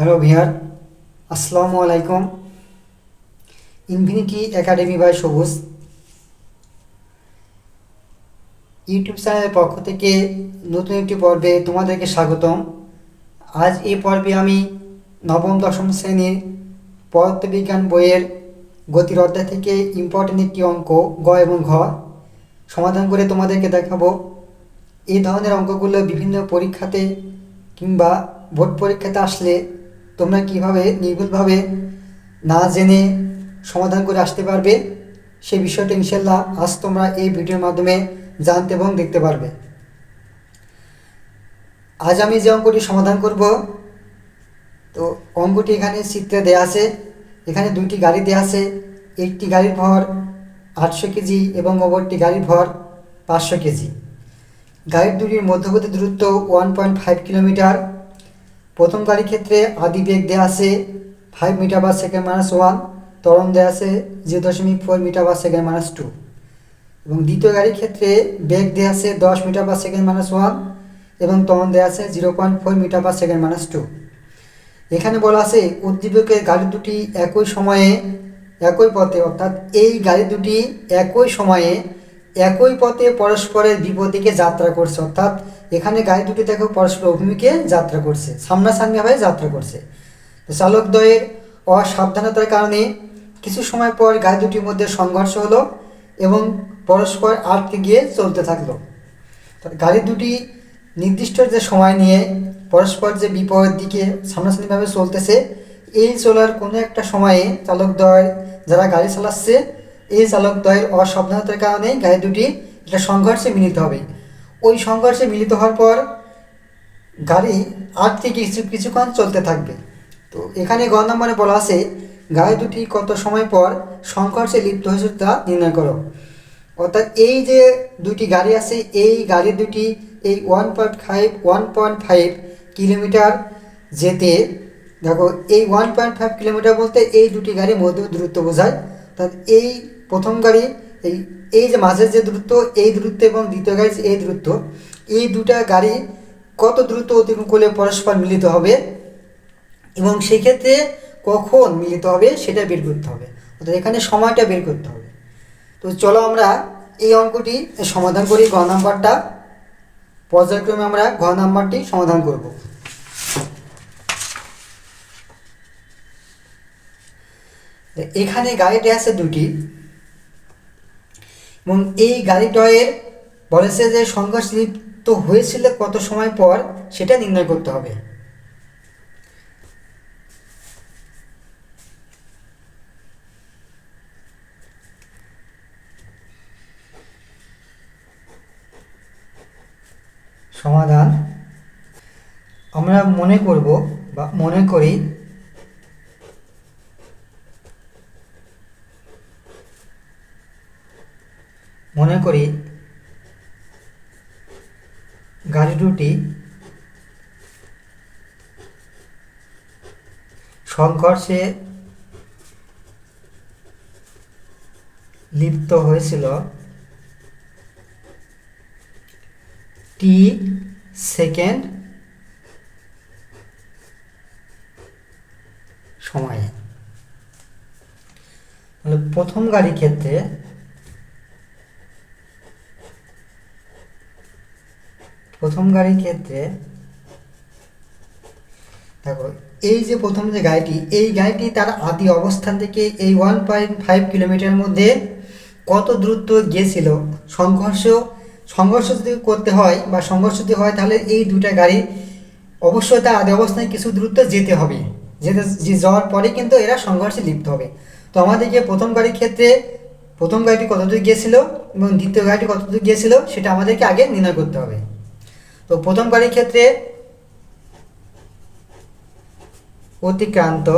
Hello ভিয়ার, আসসালামু আলাইকুম। Infinity academy by Sabuj. YouTube চ্যানেলের পক্ষ থেকে নতুন একটি পর্বে তোমাদেরকে স্বাগতম। আজ এই পর্বে আমি নবম, দশম শ্রেণির পদার্থবিজ্ঞান বইয়ের গতির অধ্যায় থেকে ইম্পর্টেন্ট একটি অঙ্ক, গ এবং ঘ সমাধান করে তোমাদেরকে দেখাবো। এই ধরনের অঙ্কগুলো বিভিন্ন পরীক্ষাতে কিংবা বোর্ড পরীক্ষাতে আসলে তোমরা কীভাবে নির্ভুলভাবে না জেনে সমাধান করে আসতে পারবে সেই বিষয়টা ইনশাল্লাহ আজ তোমরা এই ভিডিওর মাধ্যমে জানতে এবং দেখতে পারবে। আজ আমি যে অঙ্কটি সমাধান করব, তো অঙ্কটি এখানে চিত্রে দেওয়া আছে, এখানে দুইটি গাড়ি দেওয়া আছে, একটি গাড়ির ভর আটশো কেজি এবং অপরটি গাড়ির ভর পাঁচশো কেজি। গাড়ির দুটির মধ্যবর্তী দূরত্ব ওয়ান পয়েন্ট ফাইভ কিলোমিটার প্রথম গাড়ির ক্ষেত্রে আদি বেগ দেওয়া আছে five metre per second minus one ত্বরণ দেওয়া আছে জিরো দশমিক four metre per second minus two এবং দ্বিতীয় গাড়ির ক্ষেত্রে বেগ দেওয়া আছে দশ metre per second minus one এবং ত্বরণ দেওয়া আছে zero point four metre per second minus two এখানে বলা আছে উদ্দীপকের গাড়ি দুটি একই সময়ে, একই পথে, অর্থাৎ এই গাড়ি দুটি একই সময়ে একই পথে পরস্পরের বিপরীতে যাত্রা করছে, অর্থাৎ এখানে গাড়ি দুটি দেখো পরস্পর অভিমুখে যাত্রা করছে, সামনাসামনিভাবে যাত্রা করছে। তো চালকদ্বয়ের অসাবধানতার কারণে কিছু সময় পর গাড়ি দুটির মধ্যে সংঘর্ষ হলো এবং পরস্পর আটকে গিয়ে চলতে থাকল। গাড়ি দুটি নির্দিষ্ট যে সময় নিয়ে পরস্পর যে বিপরীত দিকে সামনাসামনিভাবে চলতেছে, এই চলার কোনো একটা সময়ে চালকদ্বয় যারা গাড়ি চালাচ্ছে এই চালকদ্বয়ের অসাবধানতার কারণে গাড়ি দুটি একটা সংঘর্ষে মিলিত হবে। ওই সংঘর্ষে মিলিত হওয়ার পর গাড়ি আট থেকে কিছু কিছুক্ষণ চলতে থাকবে। তো এখানে গ নম্বরে বলা আছে, গাড়ি দুটি কত সময় পর সংঘর্ষে লিপ্ত হয়েছে তা নির্ণয় করো। অর্থাৎ এই যে দুটি গাড়ি আছে, এই গাড়ি দুটি এই one point five one point five kilometre যেতে, দেখো এই ওয়ান পয়েন্ট ফাইভ কিলোমিটার বলতে এই দুটি গাড়ির মধ্যে দূরত্ব বোঝায়। অর্থাৎ এই প্রথম গাড়ি, এই এই যে মাঝের যে দূরত্ব, এই দূরত্ব এবং দ্বিতীয় গাড়ির যে এই দূরত্ব, এই দুটা গাড়ি কত দ্রুত অতিক্রম করলে পরস্পর মিলিত হবে এবং সেক্ষেত্রে কখন মিলিত হবে সেটা বের করতে হবে। অর্থাৎ এখানে সময়টা বের করতে হবে। তো চলো আমরা এই অঙ্কটি সমাধান করি, ঘ নাম্বারটা। পর্যায়ক্রমে আমরা ঘ নাম্বারটি সমাধান করব। এখানে গাড়িটি আছে দুটি। এবং এই গাড়িটয়ের বলেছে যে সংঘর্ষ লিপ্ত হয়েছিল কত সময় পর, সেটা নির্ণয় করতে হবে। সমাধান। আমরা মনে করব বা মনে করি করি গাড়ি দুটি সংঘর্ষে লিপ্ত হয়েছিল টি সেকেন্ড সময়ে। প্রথম গাড়ির ক্ষেত্রে প্রথম গাড়ির ক্ষেত্রে, দেখো, এই যে প্রথম যে গাড়িটি, এই গাড়িটি তার আদি অবস্থান থেকে এই ওয়ান পয়েন্ট ফাইভ কিলোমিটার মধ্যে কত দ্রুত গিয়েছিল? সংঘর্ষ সংঘর্ষ যদি করতে হয় বা সংঘর্ষ যদি হয়, তাহলে এই দুটা গাড়ি অবশ্যই তার আদি অবস্থানে কিছু দূরত্ব যেতে হবে। যেতে যাওয়ার পরে কিন্তু এরা সংঘর্ষে লিপ্ত হবে। তো আমাদেরকে প্রথম গাড়ির ক্ষেত্রে, প্রথম গাড়িটি কত দূর গিয়েছিল এবং দ্বিতীয় গাড়িটি কত দূর গিয়েছিল, সেটা আমাদেরকে আগে নির্ণয় করতে হবে। তো প্রথম গাড়ির ক্ষেত্রে অতিক্রান্ত।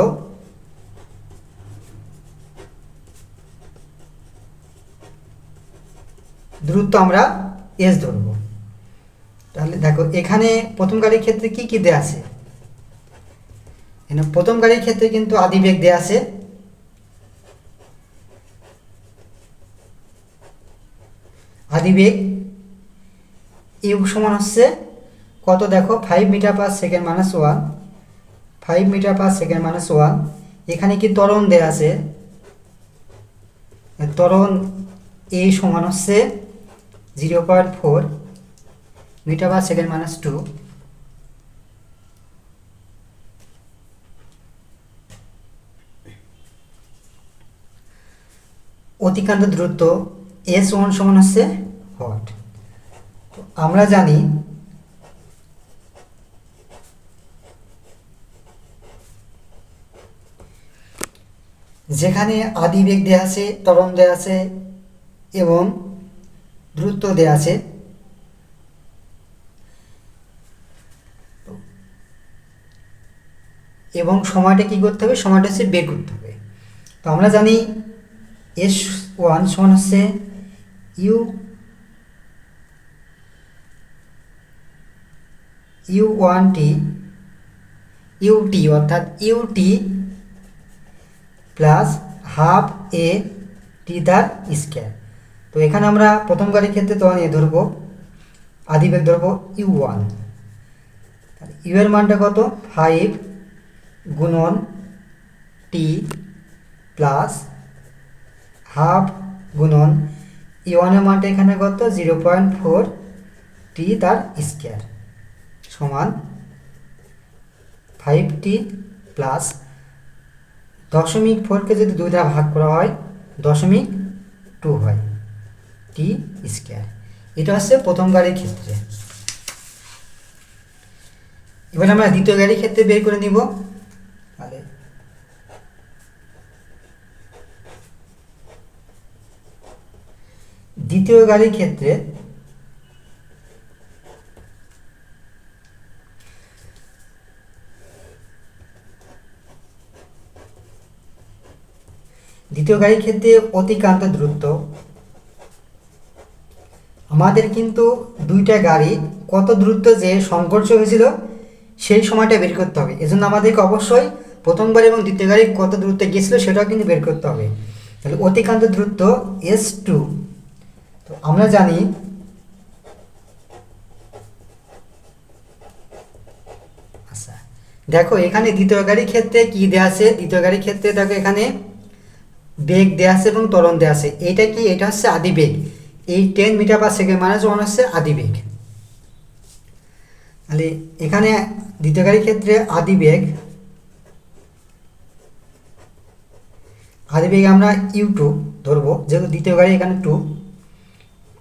দূরত্ব আমরা এস ধরব। তাহলে দেখো, এখানে প্রথম গাড়ির ক্ষেত্রে কি কি দেয়া আছে? প্রথম গাড়ির ক্ষেত্রে কিন্তু আদি বেগ দেয়া আছে। আদি বেগ ইউ সমান হচ্ছে কত দেখো five metre per second minus one five metre per second minus one এখানে কি ত্বরণ দেয়া আছে? ত্বরণ এ সমান হচ্ছে zero point four metre per second minus two অতিক্রান্ত দূরত্ব এস ওয়ান সমান হচ্ছে হট আমরা জানি যেখানে আদি বেগ দেওয়া আছে ত্বরণ দেওয়া আছে এবং দ্রুত দেওয়া আছে। এবং সময়টা কি করতে হবে? সময়টা হচ্ছে বের করতে হবে। তো আমরা জানি এস ওয়ান সমান হচ্ছে u u one t u t অর্থাৎ u t plus half a t তার স্কোয়ার। তো এখানে আমরা প্রথম গাড়ির ক্ষেত্রে তো নিয়ে ধরবো, আদিবেগ ধরবো ইউ ওয়ান। ইউ এর মানটা কত? ফাইভ গুণন টি প্লাস হাফ গুণন ই ওয়ানের মানটা এখানে কত? জিরো পয়েন্ট ফোর টি তার স্কোয়ার। সমান ফাইভ টি প্লাস দশমিক ফোরকে যদি দুই দ্বারা ভাগ করা হয়, দশমিক টু হয় টি স্কোয়ার এটা হচ্ছে প্রথম গাড়ির ক্ষেত্রে। এবার আমরা দ্বিতীয় গাড়ির ক্ষেত্রে বের করে নিব। তাহলে দ্বিতীয় গাড়ির ক্ষেত্রে দ্বিতীয় গাড়ির ক্ষেত্রে অতিক্রান্ত দূরত্ব। আমাদের কিন্তু দুইটা গাড়ি কত দ্রুত যে সংঘর্ষ হয়েছিল, সেই সময়টা বের করতে হবে। এজন্য আমাদেরকে অবশ্যই প্রথমবার এবং দ্বিতীয় গাড়ি কত দূরত্বে গিয়েছিল সেটাও কিন্তু বের করতে হবে। তাহলে অতিক্রান্ত দূরত্ব এস টু তো আমরা জানি আচ্ছা দেখো এখানে দ্বিতীয় গাড়ির ক্ষেত্রে কি দেওয়া আছে? দ্বিতীয় গাড়ির ক্ষেত্রে দেখো এখানে বেগ দেওয়া আছে এবং ত্বরণ দেওয়া আছে। এইটা কি? এটা হচ্ছে আদি বেগ। এই ten metre per second minus one হচ্ছে আদি বেগ। তাহলে এখানে দ্বিতীয় গাড়ির ক্ষেত্রে আদি বেগ। আদি বেগ আমরা ইউ টু ধরবো, যেহেতু দ্বিতীয় গাড়ি এখানে two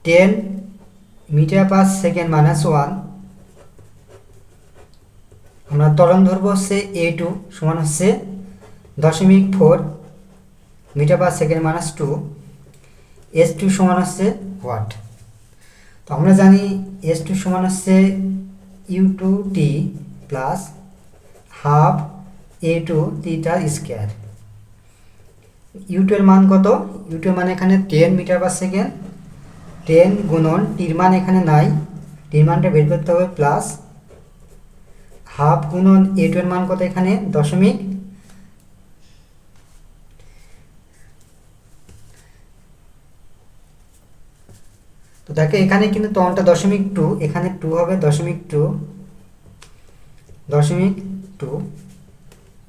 ten metre per second minus one আমরা ত্বরণ ধরবো হচ্ছে এ টু সমান হচ্ছে দশমিক four metre per second minus two, s two সমান হচ্ছে ওয়াট। তো আমরা জানি এস টু সমান হচ্ছে u two t plus half a two টিটার square. U two মান কত? ইউ টু মান এখানে ten metre per second. Ten গুণন টির মান এখানে নাই। টির মানটা বের করতে হবে প্লাস হাফ গুণন এ টু এর মান কত এখানে? দশমিক দেখো, এখানে কিন্তু তনটা দশমিক টু এখানে টু হবে দশমিক টু দশমিক টু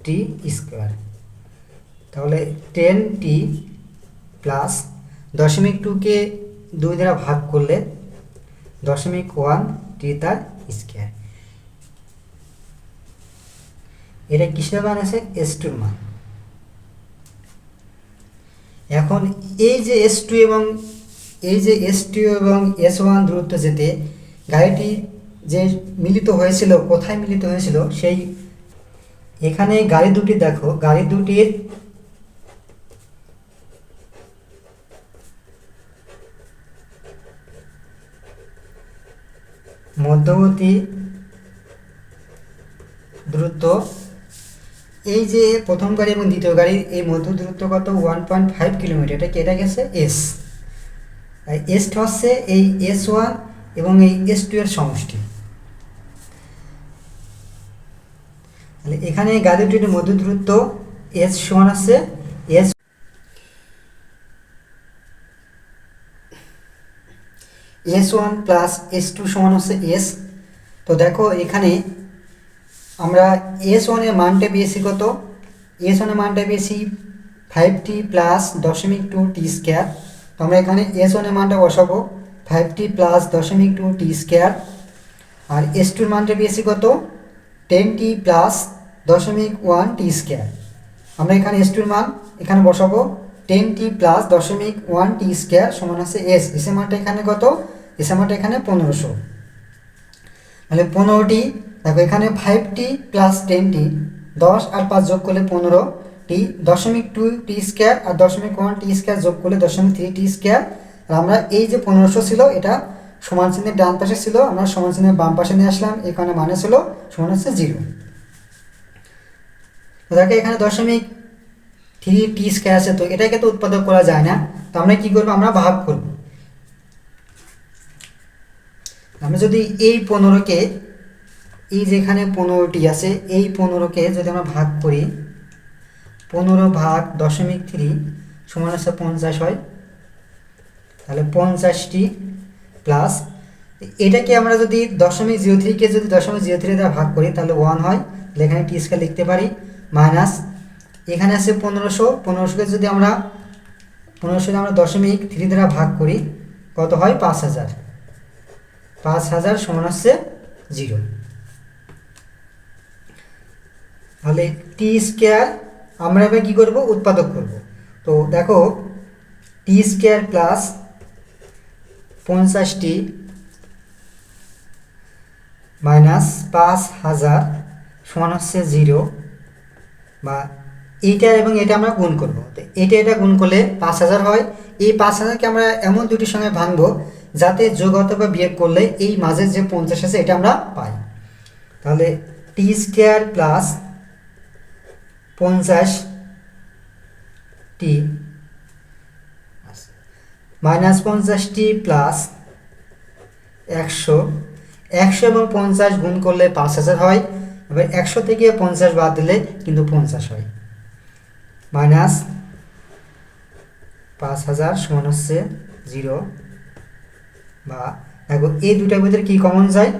টি স্কোয়ার তাহলে টেন টি প্লাস দশমিক টুকে দুই দ্বারা ভাগ করলে দশমিক ওয়ান টি তার স্কোয়ার এটা কিসের মান আছে? এস টুর মান। এখন এই যে এস টু এবং এই যে এস টু এবং এস ওয়ান দূরত্ব যেতে গাড়িটি যে মিলিত হয়েছিল, কোথায় মিলিত হয়েছিল, সেই এখানে গাড়ি দুটি দেখো। গাড়ি দুটির মধ্যবর্তী দূরত্ব, এই যে প্রথম গাড়ি এবং দ্বিতীয় গাড়ির এই মধ্য দূরত্ব কত? ওয়ান পয়েন্ট ফাইভ কিলোমিটার এটা কেটে গেছে? এস এস হচ্ছে এই এস ওয়ান এবং এই এস টু এর সমষ্টি। তাহলে এখানে গাড়ি দুটির মধ্য দূরত্ব এস সমান আছে s s one plus s two সমান হচ্ছে এস তো দেখো এখানে আমরা এস ওয়ানের মানটা পেয়েছি কত? এস ওয়ানের মানটা পেয়েছি ফাইভ টি প্লাস দশমিক টু টি স্কোয়ার আমরা এখানে এস ওয়ানের মানটা বসাবো ফাইভ টি প্লাস দশমিক টু টি স্কোয়ার আর এস টুর মানটা পেয়েছি কত? টেন টি প্লাস দশমিক ওয়ান টি স্কোয়ার আমরা এখানে এস টুর মান এখানে বসাবো টেন টি প্লাস দশমিক ওয়ান টি স্কোয়ার সমান আছে এস এস এর মানটা এখানে কত? এস এর মানটা এখানে পনেরোশো। তাহলে পনেরোটি, দেখো এখানে five t plus ten t দশ আর পাঁচ যোগ করলে পনেরো টি দশমিক টু টি স্কোয়ার আর দশমিক ওয়ান টি স্কোয়ার যোগ করলে দশমিক থ্রি টি স্কোয়ার। আর আমরা এই যে পনেরোশো ছিল, এটা সমান চিহ্নের ডান পাশে ছিল, আমরা সমান চিহ্নের বাম পাশে নিয়ে আসলাম, এখানে মানে ছিল সমান হচ্ছে জিরো। দেখো এখানে দশমিক থ্রি টি স্কোয়ার আছে, তো এটাকে তো উৎপাদক করা যায় না। তো আমরা কি করব? আমরা ভাগ করব। আমরা যদি এই পনেরোকে, এই যেখানে পনেরোটি আছে, এই পনেরোকে যদি আমরা ভাগ করি পনেরো ভাগ দশমিক থ্রি সমান হচ্ছে পঞ্চাশ হয়। তাহলে পঞ্চাশটি প্লাস এটাকে আমরা যদি দশমিক জিরো থ্রিকে যদি দশমিক জিরো থ্রি দ্বারা ভাগ করি, তাহলে ওয়ান হয়। এখানে টি স্কোয়ার লিখতে পারি মাইনাস এখানে আছে পনেরোশো। পনেরোশোকে যদি আমরা, পনেরোশো আমরা দশমিক থ্রি দ্বারা ভাগ করি, কত হয়? পাঁচ হাজার। পাঁচ হাজার সমান হচ্ছে জিরো। তাহলে টি স্কোয়ার আমরা এবার কী করব? উৎপাদক করব। তো দেখো টি স্কোয়ার প্লাস পঞ্চাশটি মাইনাস পাঁচ হাজার সমান হচ্ছে জিরো। বা এইটা এবং এটা আমরা গুণ করব। তো এটা এটা গুণ করলে পাঁচ হাজার হয়। এই পাঁচ হাজারকে আমরা এমন দুটির সঙ্গে ভাঙবো যাতে যোগ অথবা বিয়োগ করলে এই মাঝের যে পঞ্চাশ আছে, এটা আমরা পাই। তাহলে টি স্কোয়ার প্লাস পঞ্চাশ টি মাইনাস পঞ্চাশটি প্লাস একশো। একশো এবং পঞ্চাশ গুণ করলে পাঁচ হাজার হয়। এবার একশো থেকে পঞ্চাশ বাদ দিলে কিন্তু পঞ্চাশ হয়। মাইনাস পাঁচ হাজার সমান হচ্ছে জিরো। বা দেখো, এই দুটার ভিতরে কী কমন যায়?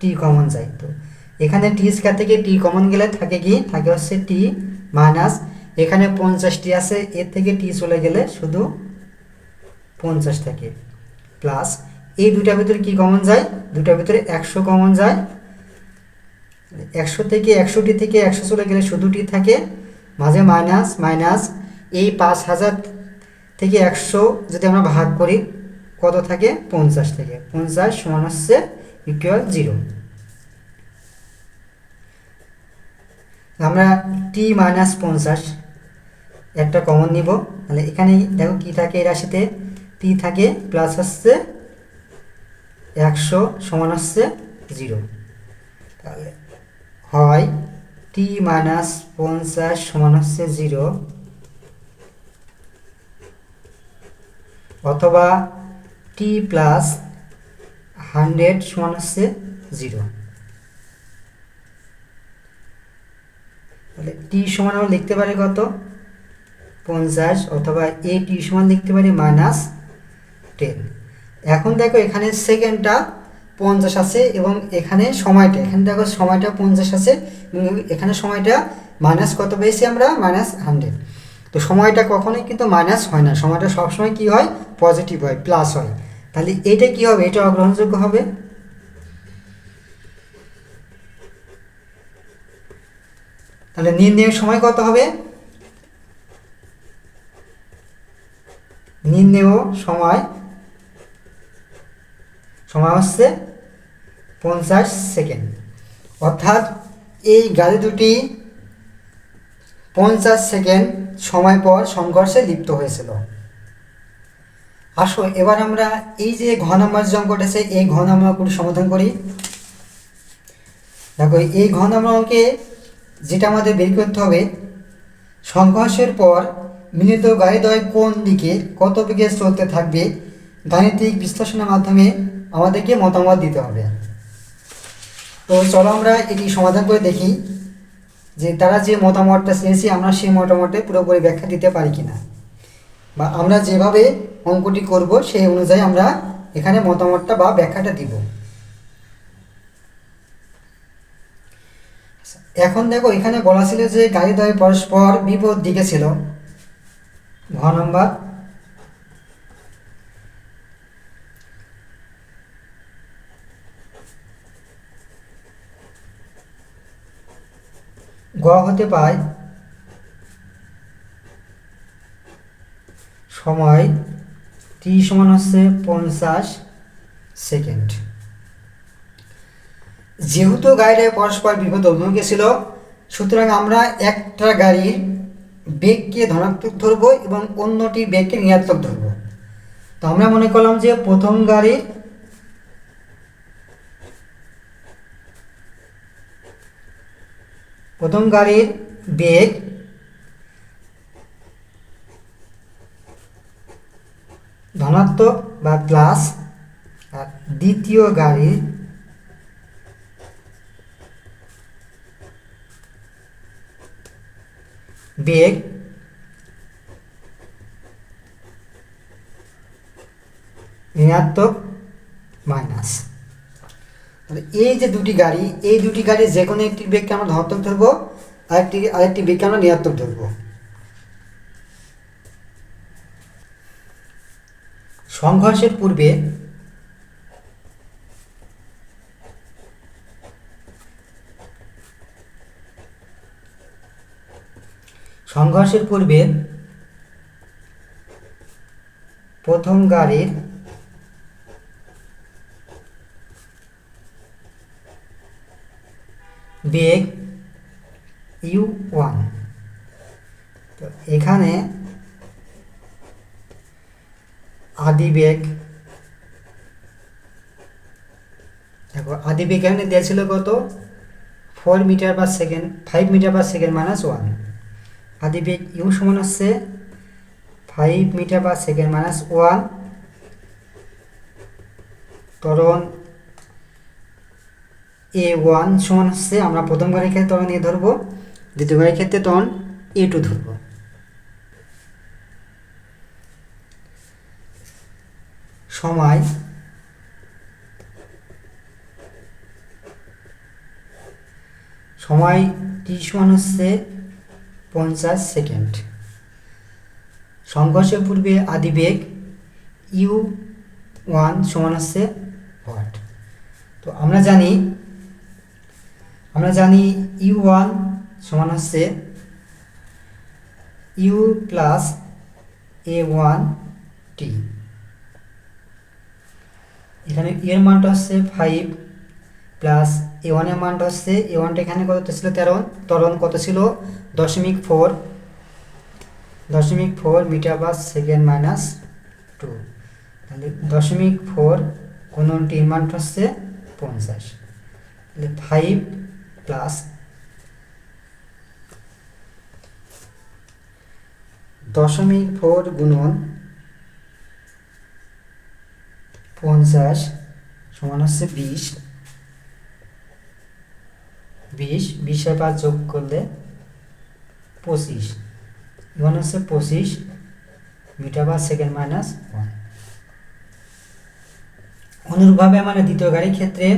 টি কমন যায়। তো এখানে টি স্কোয়ার থেকে টি কমন গেলে থাকে কি? থাকে হচ্ছে টি মাইনাস এখানে পঞ্চাশটি আছে, এর থেকে টি চলে গেলে শুধু পঞ্চাশ থাকে। প্লাস এই দুটার ভিতরে কি কমন যায়? দুটার ভিতরে একশো কমন যায়। একশো থেকে একশোটি থেকে একশো চলে গেলে শুধু টি থাকে। মাঝে মাইনাস মাইনাস এই পাঁচ হাজার থেকে একশো যদি আমরা ভাগ করি, কত থাকে? পঞ্চাশ থেকে। পঞ্চাশ সমান হচ্ছে ইকুয়াল জিরো আমরা টি মাইনাস পঞ্চাশ একটা কমন নিব। তাহলে এখানে দেখো কী থাকে এই রাশিতে? টি থাকে প্লাস হচ্ছে একশো সমান হচ্ছে জিরো তাহলে হয় টি মাইনাস পঞ্চাশ সমান হচ্ছে জিরো অথবা টি প্লাস হান্ড্রেড সমান হচ্ছে জিরো তাহলে টি সমান আমরা লিখতে পারি কত? পঞ্চাশ অথবা এ টি সমান লিখতে পারি মাইনাস টেন এখন দেখো এখানে সেকেন্ডটা পঞ্চাশ আছে এবং এখানে সময়টা, এখানে দেখো সময়টা পঞ্চাশ আছে এখানে সময়টা মাইনাস কত পেয়েছি আমরা? মাইনাস হান্ড্রেড তো সময়টা কখনোই কিন্তু মাইনাস হয় না, সময়টা সবসময় কি হয়? পজিটিভ হয় প্লাস হয়। তাহলে এটা কি হবে? এটা অগ্রহণযোগ্য হবে? তাহলে নির্ণয়ের সময় কত হবে? নির্ণেয় সময়। সময় হচ্ছে পঞ্চাশ সেকেন্ড। অর্থাৎ এই গাড়ি দুটি পঞ্চাশ সেকেন্ড সময় পর সংঘর্ষে লিপ্ত হয়েছিল। আসো, এবার আমরা এই যে ঘ নাম্বার যে অঙ্কটা আছে, এই ঘ নাম্বার সমাধান করি। দেখো, এই ঘ নাম্বার অঙ্কে যেটা আমাদের বের করতে হবে। সংঘর্ষের পর মিলিত গাড়িদ্বয় কোন দিকে কত বেগে চলতে থাকবে, গাণিতিক বিশ্লেষণের মাধ্যমে আমাদেরকে মতামত দিতে হবে। তো চলো আমরা এটি সমাধান করে দেখি যে তারা যে মতামতটা চেয়েছে, আমরা সেই মতামতে পুরোপুরি ব্যাখ্যা দিতে পারি কি না বা আমরা যেভাবে অঙ্কটি করব, সেই অনুযায়ী আমরা এখানে মতামতটা বা ব্যাখ্যাটা দিব। এখন দেখো, এখানে বলা ছিল যে গাড়ি দ্বয় পরস্পর বিপদ দিকে ছিল। ঘ নম্বর। গ হতে পায় সময় টি সমান হচ্ছে পঞ্চাশ সেকেন্ড। যেহেতু গাড়িটা পরস্পর বিপদ অভিমুখে ছিল, সুতরাং আমরা একটা গাড়ির বেগকে ধনাত্মক ধরবো এবং অন্যটি বেগকে ঋণাত্মক ধরবো। তো আমরা মনে করলাম যে প্রথম গাড়ির প্রথম গাড়ির বেগ ধনাত্মক বা প্লাস আর দ্বিতীয় গাড়ির বেগ ঋণাত্মক মাইনাস। তাহলে এই যে দুটি গাড়ি, এই দুটি গাড়ি যে কোনো একটি বেগকে আমরা ধনাত্মক ধরবো, আরেকটি আরেকটি বেগকে আমরা ঋণাত্মক ধরবো। সংঘর্ষের পূর্বে সংঘর্ষের পূর্বে প্রথম গাড়ির বেগ ইউ ওয়ান। তো এখানে আদি বেগ, দেখো, আদি বেগ এখানে দেওয়া ছিল কত? Four metre per second five metre per second minus one আদি বেগ ইউ সমান হচ্ছে five metre per second minus one ত্বরণ এ ওয়ান সমান হচ্ছে আমরা প্রথম গাড়ির ক্ষেত্রে ত্বরণ এ ধরবো, দ্বিতীয় গাড়ির ক্ষেত্রে ত্বরণ এ টু ধরবো। সময় সময় টি সমান হচ্ছে পঞ্চাশ সেকেন্ড। সংঘর্ষের পূর্বে আদিবেগ ইউ ওয়ান সমান হচ্ছে ওয়াট। তো আমরা জানি আমরা জানি ইউ ওয়ান সমান হচ্ছে u plus a one t. এখানে এর মানটা হচ্ছে ফাইভ প্লাস এ ওয়ানের মানটা হচ্ছে এ ওয়ানটা এখানে কত ছিল? তেরো। তরণ কত ছিল? দশমিক ফোর দশমিক four metre per second minus two তাহলে দশমিক ফোর কোনটির মানটা হচ্ছে পঞ্চাশ। তাহলে ফাইভ প্লাস দশমিক ফোর গুণন পঞ্চাশ সমান হচ্ছে বিশ। বিশ, বিশে পাঁচ যোগ করলে পঁচিশ। এবার হচ্ছে পঁচিশ, metre per second minus one. অনুরূপভাবে মানে দ্বিতীয় গাড়ির ক্ষেত্রে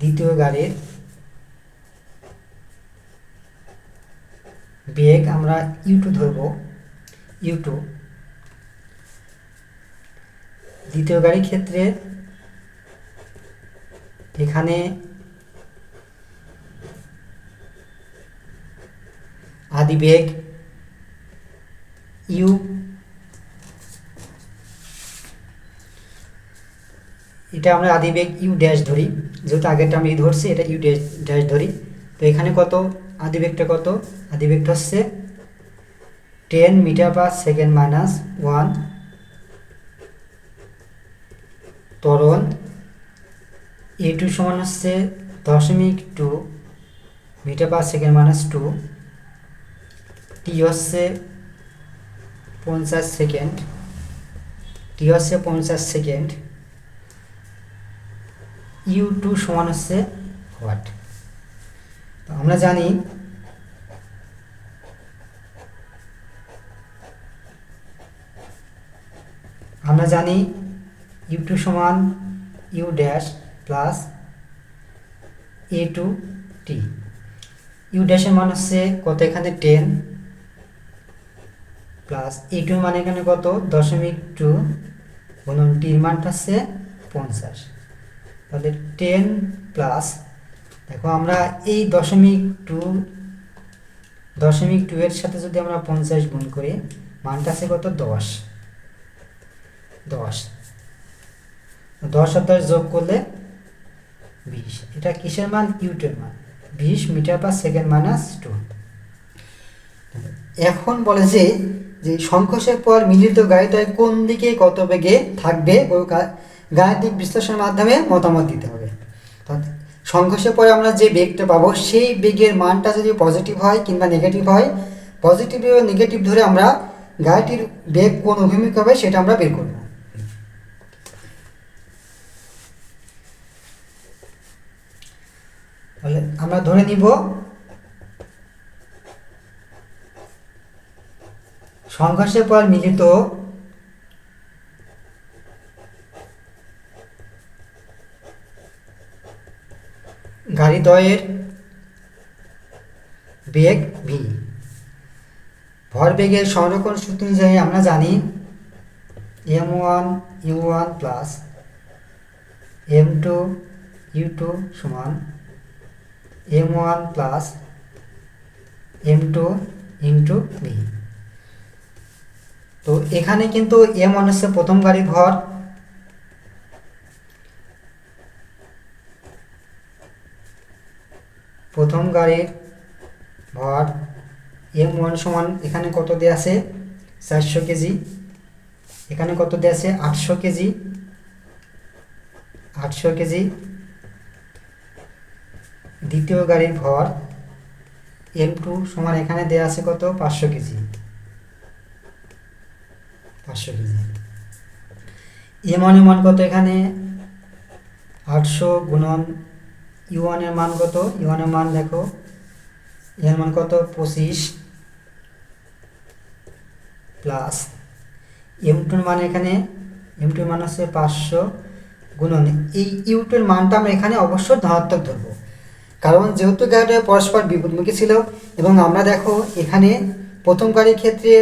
দ্বিতীয় গাড়ির বেগ আমরা ইউ টু ধরবো। ইউ দ্বিতীয় গাড়ির ক্ষেত্রে এখানে আদি বেগ ইউ এটা আমরা আদি বেগ ইউ ড্যাশ ধরি। যেহেতু আগেরটা আমি ধরছি, এটা ইউ ড্যাশ ড্যাশ ধরি। তো এখানে কত? আদি বেগটা কত? আদি বেগটা হচ্ছে ten metre per second minus one ত্বরণ এ টু সমান হচ্ছে দশমিক two metre per second minus two t হচ্ছে পঞ্চাশ সেকেন্ড টি হচ্ছে পঞ্চাশ সেকেন্ড ইউ টু সমান হচ্ছে ওয়াট তো আমরা জানি আমরা জানি ইউ টু সমান u dash plus a two t u ড্যাশের মান হচ্ছে কত এখানে? টেন প্লাস এ টু মানে এখানে কত? দশমিক টু গুণন টির মানটা হচ্ছে পঞ্চাশ। তাহলে টেন প্লাস দেখো আমরা এই দশমিক টু দশমিক টু এর সাথে যদি আমরা পঞ্চাশ গুণ করি, মানটা আছে কত? দশ। দশ। দশ আর দশ যোগ করলে বিশ। এটা কিসের মান? ইউটের মান। বিশ metre per second minus two এখন বলে যে যে সংঘর্ষের পর মিলিত গাড়িটায় কোন দিকে কত বেগে থাকবে, ওই গাণিতিক বিশ্লেষণের মাধ্যমে মতামত দিতে হবে। সংঘর্ষের পরে আমরা যে বেগটা পাবো, সেই বেগের মানটা যদি পজিটিভ হয় কিংবা নেগেটিভ হয় পজিটিভ এবং নেগেটিভ ধরে আমরা গাড়িটির বেগ কোন অভিমুখ হবে সেটা আমরা বের করব। তাহলে আমরা ধরে নিব সংঘর্ষের পর মিলিত গাড়িদ্বয়ের বেগ ভি ভরবেগের সংরক্ষণ সূত্র অনুযায়ী আমরা জানি m one u one plus m two u two সমান m one plus m two into v তো এখানে কিন্তু এম ওয়ান হচ্ছে প্রথম গাড়ির ভর প্রথম গাড়ির ভর এম ওয়ান সমান এখানে কত দেওয়া আছে? চারশো কেজি। এখানে কত দেওয়া আছে? আটশো কেজি। আটশো কেজি। দ্বিতীয় গাড়ির ভর এম টু সমান এখানে দেওয়া আছে কত? পাঁচশো কেজি। পাঁচশো কেজি। এম ওয়ানের মান কত এখানে? আটশো গুণন ইউ ওয়ানের মান কত? ইউ ওয়ানের মান দেখো। এর মান কত? পঁচিশ প্লাস এম টুর মান এখানে? এম টুর মান হচ্ছে পাঁচশো গুণন। এই ইউ টুর মানটা আমরা এখানে অবশ্যই ধনাত্মক ধরবো। কারণ যেহেতু গাড়িটা পরস্পর বিপদমুখী ছিল, এবং আমরা দেখো এখানে প্রথম গাড়ির ক্ষেত্রে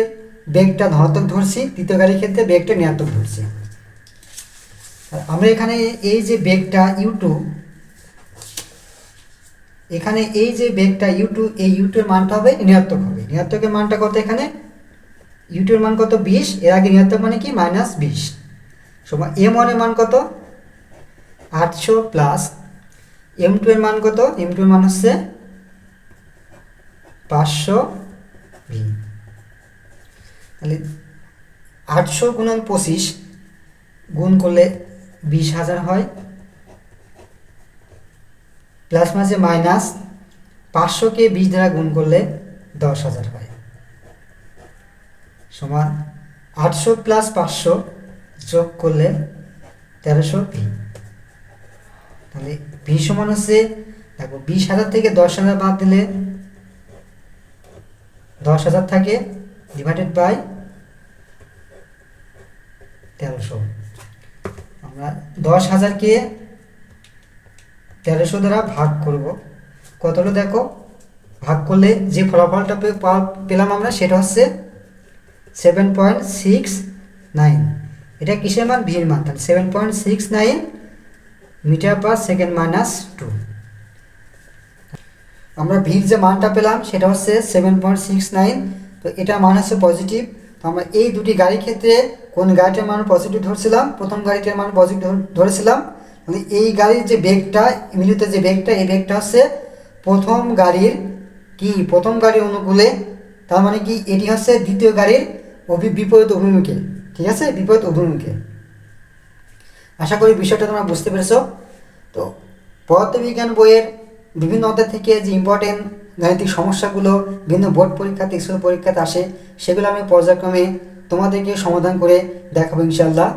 বেগটা ধনাত্মক ধরছি, দ্বিতীয় গাড়ির ক্ষেত্রে বেগটা ঋণাত্মক ধরছি। আমরা এখানে এই যে বেগটা ইউ টু এখানে এই যে বেগটা ইউ টু এই ইউ টুর মানটা হবে ঋণাত্মক হবে। ঋণাত্মকের মানটা কত এখানে? ইউ টুর মান কত? বিশ। এর আগে ঋণাত্মক মানে কি? মাইনাস বিশ। সময় এম ওয়ানের মান কত? আটশো প্লাস এম টু এর মান কত? এম টু এর মান হচ্ছে পাঁচশো ভি। তাহলে আটশো গুণন পঁচিশ গুণ করলে বিশ হাজার হয়। প্লাস মাঝে মাইনাস পাঁচশোকে বিশ দ্বারা গুণ করলে দশ হাজার হয়। সমান আটশো প্লাস পাঁচশো যোগ করলে তেরোশো ভি। তাহলে ভি সমান হচ্ছে দেখো বিশ হাজার থেকে দশ হাজার বাদ দিলে দশ হাজার থাকে ডিভাইডেড বাই তেরোশো। আমরা দশ হাজারকে তেরোশো দ্বারা ভাগ করব। কতটা দেখো? ভাগ করলে যে ফলাফলটা পেলাম আমরা সেটা হচ্ছে সেভেন পয়েন্ট সিক্স নাইন এটা কিসের মান? ভির মান। তাহলে seven point six nine metre per second minus two আমরা ভির যে মানটা পেলাম, সেটা হচ্ছে সেভেন পয়েন্ট সিক্স নাইন তো এটা মান হচ্ছে পজিটিভ তো আমরা এই দুটি গাড়ির ক্ষেত্রে কোন গাড়িটার মান পজিটিভ ধরছিলাম? প্রথম গাড়িটার মান পজিটিভ ধরেছিলাম। এই গাড়ির যে বেগটা মিলিত যে বেগটা, এই বেগটা হচ্ছে প্রথম গাড়ির কি? প্রথম গাড়ির অনুকূলে। তার মানে কি? এটি হচ্ছে দ্বিতীয় গাড়ির অভি বিপরীত অভিমুখে। ঠিক আছে? বিপরীত অভিমুখে। আশা করি বিষয়টা তোমরা বুঝতে পেরেছ। তো পদার্থবিজ্ঞান বইয়ের বিভিন্ন অধ্যায় থেকে যে ইম্পর্টেন্ট গাণিতিক সমস্যাগুলো, বিভিন্ন বোর্ড পরীক্ষাতে স্কুল পরীক্ষাতে আসে, সেগুলো আমি পর্যায়ক্রমে তোমাদেরকে সমাধান করে দেখাবো ইনশাল্লাহ